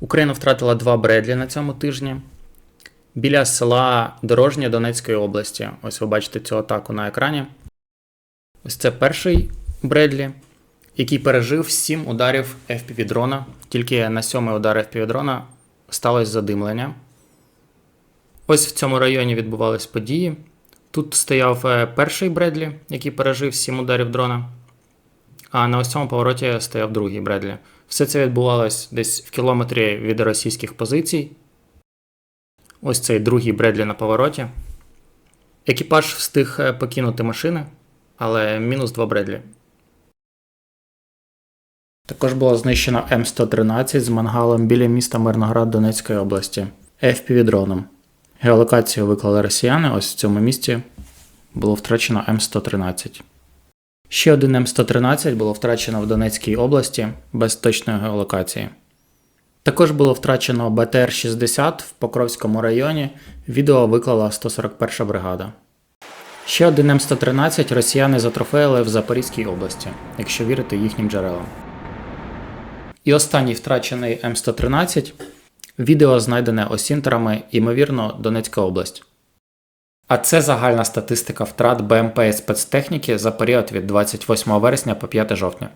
Україна втратила два Бредлі на цьому тижні. Біля села Дорожнє Донецької області. Ось ви бачите цю атаку на екрані. Ось це перший Бредлі, який пережив 7 ударів FPV-дрона. Тільки на сьомий удар FPV-дрона сталося задимлення. Ось в цьому районі відбувались події. Тут стояв е, перший Бредлі, який пережив 7 ударів дрона. А на ось цьому повороті стояв другий Бредлі. Все це відбувалось десь в кілометрі від російських позицій. Ось цей другий Бредлі на повороті. Екіпаж встиг е, покинути машини, але мінус два Бредлі. Також було знищено М113 з мангалом біля міста Мирноград Донецької області FPV-дроном. Геолокацію виклали росіяни. Ось в цьому місці було втрачено М113. Ще один М113 було втрачено в Донецькій області без точної геолокації. Також було втрачено БТР-60 в Покровському районі. Відео виклала 141 бригада. Ще один М113 росіяни затрофеїли в Запорізькій області, якщо вірити їхнім джерелам. І останній втрачений М113 відео знайдене осінтерами, ймовірно, Донецька область. А це загальна статистика втрат БМП і спецтехніки за період від 28 вересня по 5 жовтня.